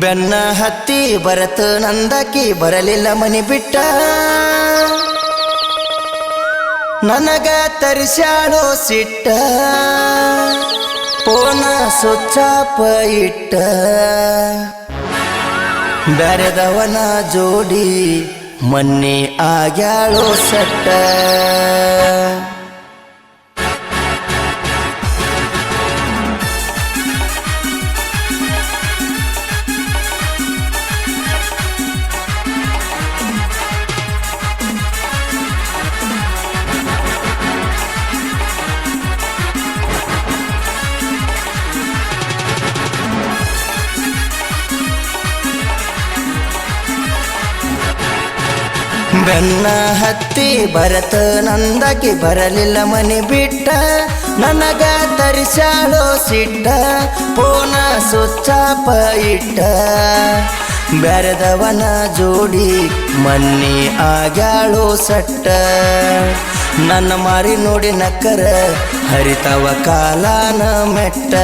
ಬೆನ್ನ ಹತ್ತಿ ಬರತ ನಂದಕಿ ಬರಲಿಲ್ಲ ಮನಿ ಬಿಟ್ಟ. ನನಗ ತರಿಸ್ಯಾಳೋ ಸಿಟ್ಟ. ಪೋನ ಸುಚ್ಚಾಪ ಇಟ್ಟ. ಬ್ಯಾರೆದವನ ಜೋಡಿ ಮನ್ನಿ ಆಗ್ಯಾಳೋ ಸಟ್ಟ. ಬೆನ್ನ ಹತ್ತಿ ಬರತ ನಂದಕಿ ಬರಲಿಲ್ಲ ಮನೆ ಬಿಟ್ಟ. ನನಗ ತರಿಸಾಳೋ ಸಿಟ್ಟ, ಪೋನ ಸುಚ್ಚಾಪ ಇಟ್ಟ. ಬೆರೆದವನ ಜೋಡಿ ಮನ್ನಿ ಆಗ್ಯಾಳೋ ಸಟ್ಟ. ನನ್ನ ಮಾರಿ ನೋಡಿ ನಕ್ಕರ ಹರಿತವ ಕಾಲಾನ ಮೆಟ್ಟ.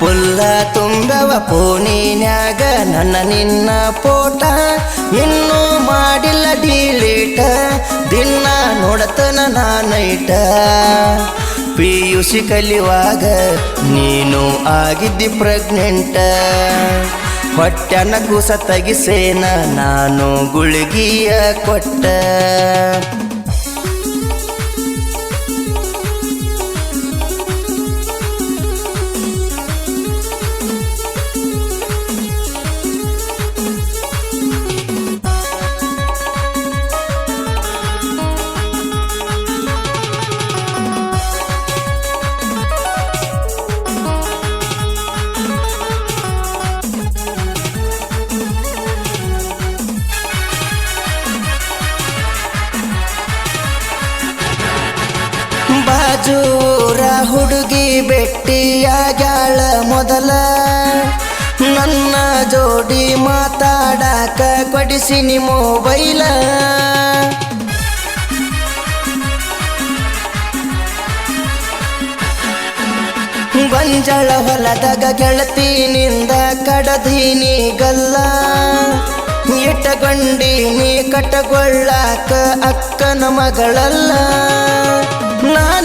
ಪುಲ್ಲ ತುಂಬವ ಪೋಣಿನ್ಯಾಗ ನನ್ನ ನಿನ್ನ ಪೋಟ. ಇನ್ನೂ ಮಾಡಿಲ್ಲ ಡೀಲೀಟ ದಿನ ನೋಡತನ ನಾನೈಟ ಸಿ ಕಲಿಯುವಾಗ ನೀನು ಆಗಿದ್ದಿ ಪ್ರೆಗ್ನೆಂಟ ಹೊಟ್ಟೆನ ಕೂಸ ತಗಿಸೇನ, ನಾನು ಗುಳಿಗಿಯ ಕೊಟ್ಟ. ಹುಡುಗಿ ಬೆಟ್ಟಿಯಾಗ್ಯಾಳ ಮೊದಲ. ನನ್ನ ಜೋಡಿ ಮಾತಾಡಾಕ ಕೊಡಿಸಿನಿ ಮೊಬೈಲ. ಬಂಜಳ ಹೊಲದಾಗ ಗೆಳತಿನಿಂದ ಕಡದೀನಿ ಗಲ್ಲ. ಇಟ್ಟಗೊಂಡೀನಿ ಕಟ್ಟಗೊಳ್ಳಾಕ ಅಕ್ಕನ ಮಗಳಲ್ಲ. ನಾ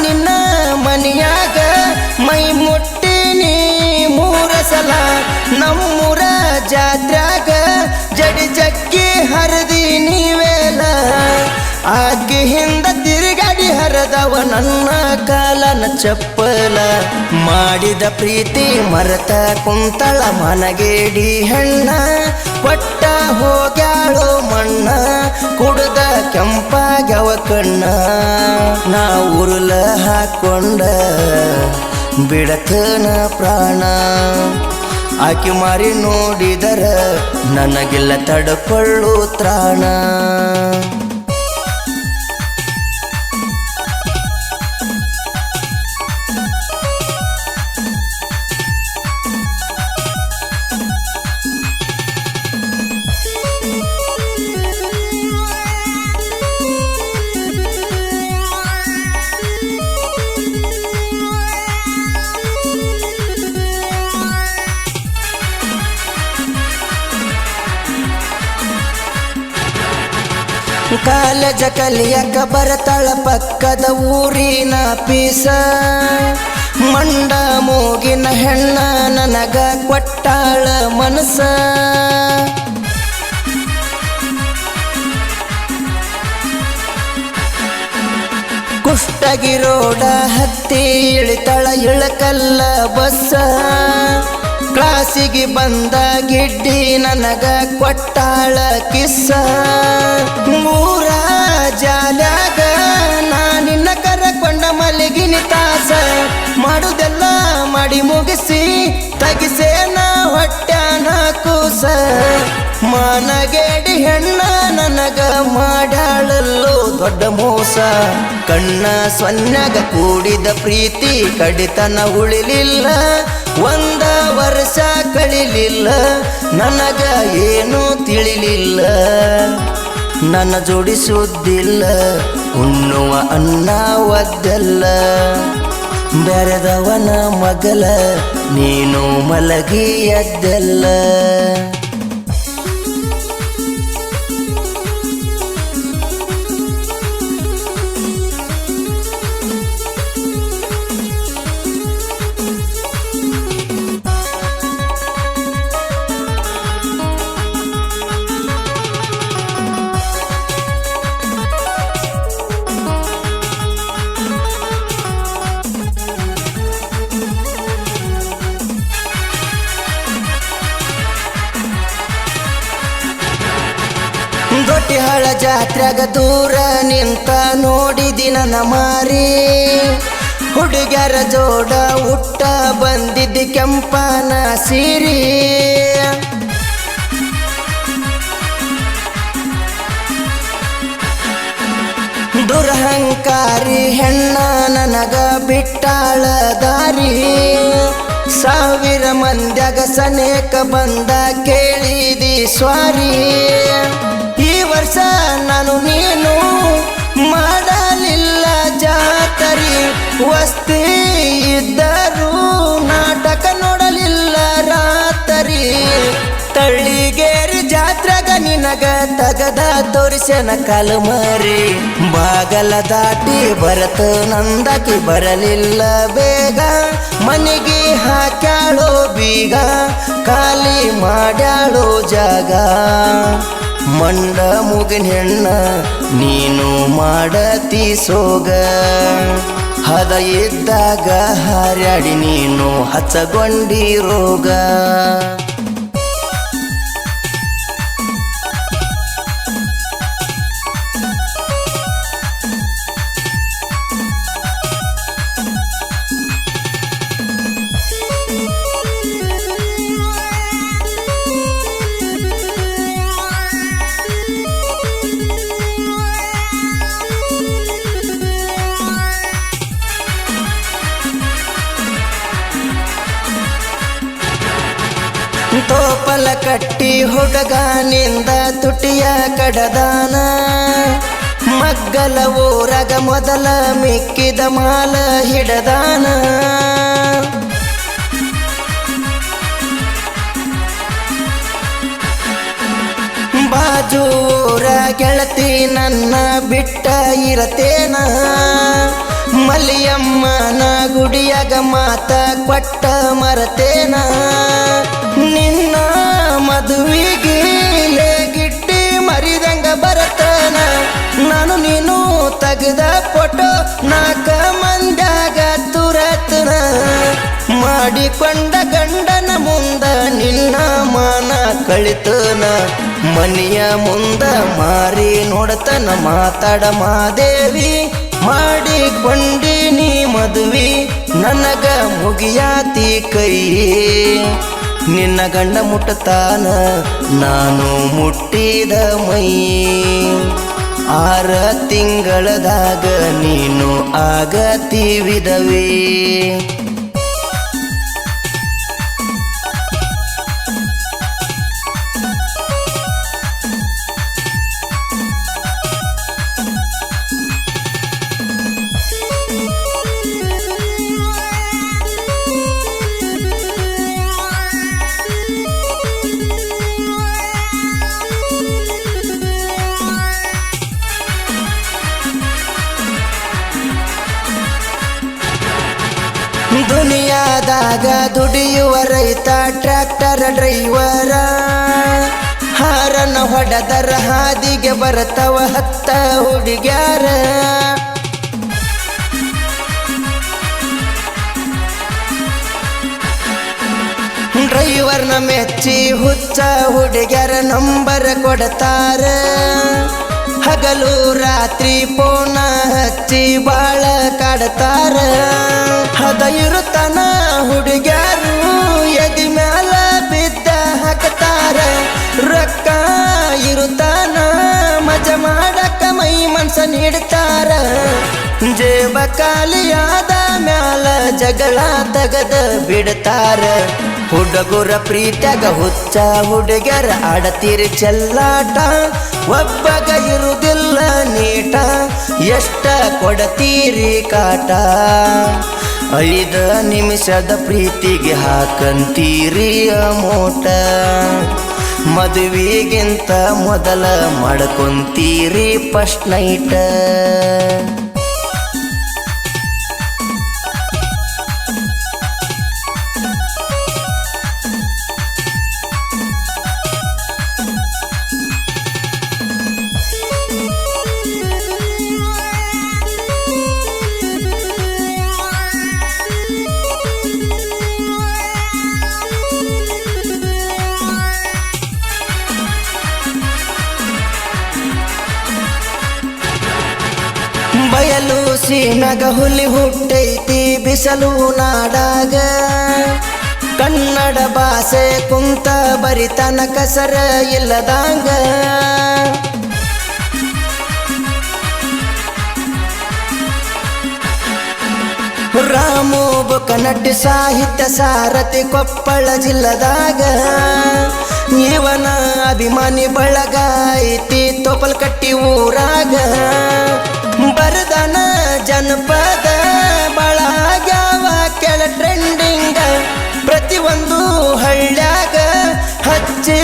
ಜಾತ್ರ್ಯಾಗ ಜಡಿ ಚಕ್ಕಿ ಹರದಿ ನೀವೇಲ ಆಗಿ ಹಿಂದ ತಿರುಗಾಡಿ ಹರದವ ನನ್ನ ಕಾಲನ ಚಪ್ಪಲ. ಮಾಡಿದ ಪ್ರೀತಿ ಮರತ ಕುಂತಳ ಮನಗೇಡಿ ಹೆಣ್ಣ. ಪಟ್ಟ ಹೋಗ್ಯಾಳೋ ಮಣ್ಣ, ಕುಡ್ದ ಕೆಂಪಾಗ್ಯವ ಕಣ್ಣ. ನಾ ಉರುಳ ಹಾಕೊಂಡ, ಬಿಡತನ ಪ್ರಾಣ. ಆಕಿ ಮಾರಿ ನೋಡಿದರ ನನಗೆಲ್ಲ ತಡ್ಕೊಳ್ಳು ತ್ರಾಣ. ಕಾಲೇಜ ಕಲಿಯಕ ತಳ ಪಕ್ಕದ ಊರಿನ ಪೀಸ. ಮಂಡ ಮೂಗಿನ ಹೆಣ್ಣ ನನಗ ಕೊಟ್ಟಾಳ ಮನಸ. ಕುಷ್ಟಗಿ ರೋಡ ಹತ್ತಿ ಇಳಿತಳ ಇಳಕಲ್ಲ ಬಸ್ಸ. ಕ್ಲಾಸಿಗೆ ಬಂದ ಗಿಡ್ಡಿ ನನಗ ಕೊಟ್ಟಾಳ ಕಿಸ್ಸ. ಮೂರ ಜಾಲ್ಯಾಗ ನಾನಿನ್ನ ಕರಕೊಂಡ ಮಲಗಿನಿ ತಾಸ. ಮಾಡುದೆಲ್ಲ ಮಾಡಿ ಮುಗಿಸಿ ತಗಿಸೇನ ಹೊಟ್ಯಾನ ಕೂಸ. ಮನಗೇಡಿ ಹೆಣ್ಣ ನನಗ ಮಾಡ್ಯಾಳಲ್ಲೋ ದೊಡ್ಡ ಮೋಸ. ಕಣ್ಣ ಸೊನ್ಯಾಗ ಕೂಡಿದ ಪ್ರೀತಿ ಕಡಿತನ ಉಳಿಲಿಲ್ಲ. ಒಂದ ವರ್ಷ ಕಳಿಲಿಲ್ಲ. ನನಗ ಏನು ತಿಳಿಲಿಲ್ಲ. ನನ್ನ ಜೋಡಿಸುದಿಲ್ಲ ಉಣ್ಣುವ ಅನ್ನ ಒದ್ದಲ್ಲ. ಬೆರೆದವನ ಮಗಲ ನೀನು ಮಲಗಿ ಎದ್ದಲ್ಲ. ಜಾತ್ರೆಗ ದೂರ ನಿಂತ ನೋಡಿದಿನ ನಮಾರಿ ಮಾರಿ. ಹುಡುಗ್ಯಾರ ಜೋಡ ಹುಟ್ಟ ಬಂದಿದ್ದ ಕೆಂಪನ ಸೀರಿ. ದುರಹಂಕಾರಿ ಹೆಣ್ಣ ನನಗ ಬಿಟ್ಟಾಳ ದಾರಿ. ಸಾವಿರ ಮಂದ್ಯಾಗ ಸನೇಕ ಬಂದ ಕೇಳಿದಿ ಸ್ವಾರಿ. ತಳ್ಳಿಗೇರಿ ಜಾತ್ರೆಗ ನಿನಗ ತಗದ ತೋರಿಸನ ಕಲ್ಮರಿ. ಬಾಗಲ ದಾಟಿ ಬರತ ನಂದಕಿ ಬರಲಿಲ್ಲ ಬೇಗ. ಮನೆಗೆ ಹಾಕ್ಯಾಳೋ ಬೀಗ, ಖಾಲಿ ಮಾಡ್ಯಾಳೋ ಜಾಗ. ಮಂಡ ಮುಗಿನ ಹೆಣ್ಣ, ನೀನು ಮಾಡತಿ ಸೋಗ. ಹದ ಇದ್ದಾಗ ಹಾರ್ಯಾಡಿ ನೀನು ಹಚ್ಚಗೊಂಡಿ ರೋಗ. ತೋಪಲ ಕಟ್ಟಿ ಹುಡುಗನಿಂದ ತುಟಿಯ ಕಡದಾನ. ಮಗ್ಗಲ ಊರಗ ಮೊದಲ ಮಿಕ್ಕಿದ ಮಾಲ ಹಿಡದಾನ. ಬಾಜೂರ ಗೆಳತಿ ನನ್ನ ಬಿಟ್ಟ ಇರತೇನ. ಮಲಿಯಮ್ಮನ ಗುಡಿಯಾಗ ಮಾತ ಕೊಟ್ಟ ಮರತೇನ. ನಿನ್ನ ಮದುವಿಗೆ ಗಿಟ್ಟಿ ಮರಿದಂಗ ಬರತನ. ನಾನು ನೀನು ತೆಗೆದ ಫೋಟೋ ನಾಕ ಮಂದ್ಯಾಗ ತುರತನ. ಮಾಡಿಕೊಂಡ ಗಂಡನ ಮುಂದ ನಿನ್ನ ಮಾನ ಕಳಿತನ. ಮನೆಯ ಮುಂದ ಮಾರಿ ನೋಡತನ ಮಾತಾಡ ಮಾದೇವಿ. ಮಾಡಿಕೊಂಡಿ ನೀ ಮದುವಿ, ನನಗ ಮುಗಿಯಾತಿ ಕೈ ನಿನ್ನ ಗಂಡ ಮುಟ್ಟತಾನ ನಾನು ಮುಟ್ಟಿದ ಮೈ. ಆರ ತಿಂಗಳದಾಗ ನೀನು ಆಗತಿ ವಿಧವೇ ದುನಿಯಾದಾಗ ದುಡಿಯುವ ರೈತ, ಟ್ರ್ಯಾಕ್ಟರ್ ಡ್ರೈವರ. ಹಾರನ ಹೊಡೆದರ ಹಾದಿಗೆ ಬರತವ ಹತ್ತ ಹುಡುಗ್ಯಾರ. ಡ್ರೈವರ್ನ ಮೆಚ್ಚಿ ಹುಚ್ಚ ಹುಡುಗ್ಯಾರ ನಂಬರ್ ಕೊಡ್ತಾರ. ಹಗಲು ರಾತ್ರಿ ಪೋನ ಹಚ್ಚಿ ಬಾಳ ಕಾಡ್ತಾರ ಹದ ಇರುತ್ತಾನ ಹುಡುಗ್ಯಾರು ಎದಿ ಮ್ಯಾಲ ಬಿದ್ದ ಹಾಕತಾರ. ರೊಕ್ಕ ಇರುತ್ತಾನ ಮಜ ಮಾಡಕ ಮೈ ಮನ್ಸ ನೀಡ್ತಾರ. ಜೇಬ ಖಾಲಿಯಾದ ಮ್ಯಾಲ ಜಗಳ ತಗದ ಬಿಡ್ತಾರ. ಹುಡುಗರ ಪ್ರೀತ್ಯಾಗ ಹುಚ್ಚ ಹುಡುಗರ ಆಡತೀರಿ ಚೆಲ್ಲಾಟ. ಒಬ್ಬಗ ಇರುವುದಿಲ್ಲ ನೀಟ. ಎಷ್ಟ ಕೊಡತೀರಿ ಕಾಟ? ಐದ ನಿಮಿಷದ ಪ್ರೀತಿಗೆ ಹಾಕಂತೀರಿ ಅಮೋಟ ಮದುವೆಗಿಂತ ಮೊದಲ ಮಾಡ್ಕೊಂತೀರಿ ಫಸ್ಟ್ ನೈಟ ಬಯಲು ಸೀನಗ ಹುಲಿ ಹುಟ್ಟೈತಿ ಬಿಸಲು ನಾಡಾಗ. ಕನ್ನಡ ಭಾಷೆ ಕುಂತ ಬರಿತನ ಕಸರ ಇಲ್ಲದಾಗ. ರಾಮು ಕನ್ನಡ ಸಾಹಿತ್ಯ ಸಾರಥಿ ಕೊಪ್ಪಳ ಜಿಲ್ಲದಾಗ. ಇವನ ಅಭಿಮಾನಿ ಬಳಗ ಐತಿ ತೊಪಲ್ ಕಟ್ಟಿ ಊರಾಗ. ಬರದನ ಜನಪದ ಬಳಗ್ಯಾವ ಕೆಳ ಟ್ರೆಂಡಿಂಗ ಪ್ರತಿಯೊಂದು ಹಳ್ಳ್ಯಾಗ ಹಚ್ಚಿ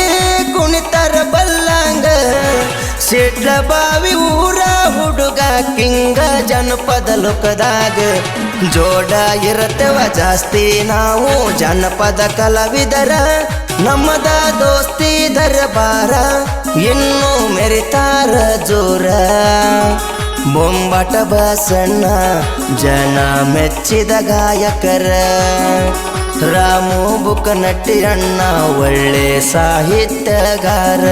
ಕುಣಿತರ ಬಲ್ಲಂಗ. ಸಿಡ್ಲ ಬಾವಿ ಊರ ಹುಡುಗ ಕಿಂಗ ಜನಪದ ಲೋಕದಾಗ. ಜೋಡ ಇರತ್ತೆವ ಜಾಸ್ತಿ ನಾವು ಜನಪದ ಕಲಾವಿದರ. ನಮ್ಮದ ದೋಸ್ತಿ ದರಬಾರ, ಇನ್ನು ಮೆರಿತಾರ ಜೋರ. ಬೊಂಬಾಟ ಬಸಣ್ಣ ಜನ ಮೆಚ್ಚಿದ ಗಾಯಕರ. ರಾಮು ಬುಕ್ ನಟ್ಟಿರಣ್ಣ ಒಳ್ಳೆ ಸಾಹಿತ್ಯಗಾರ.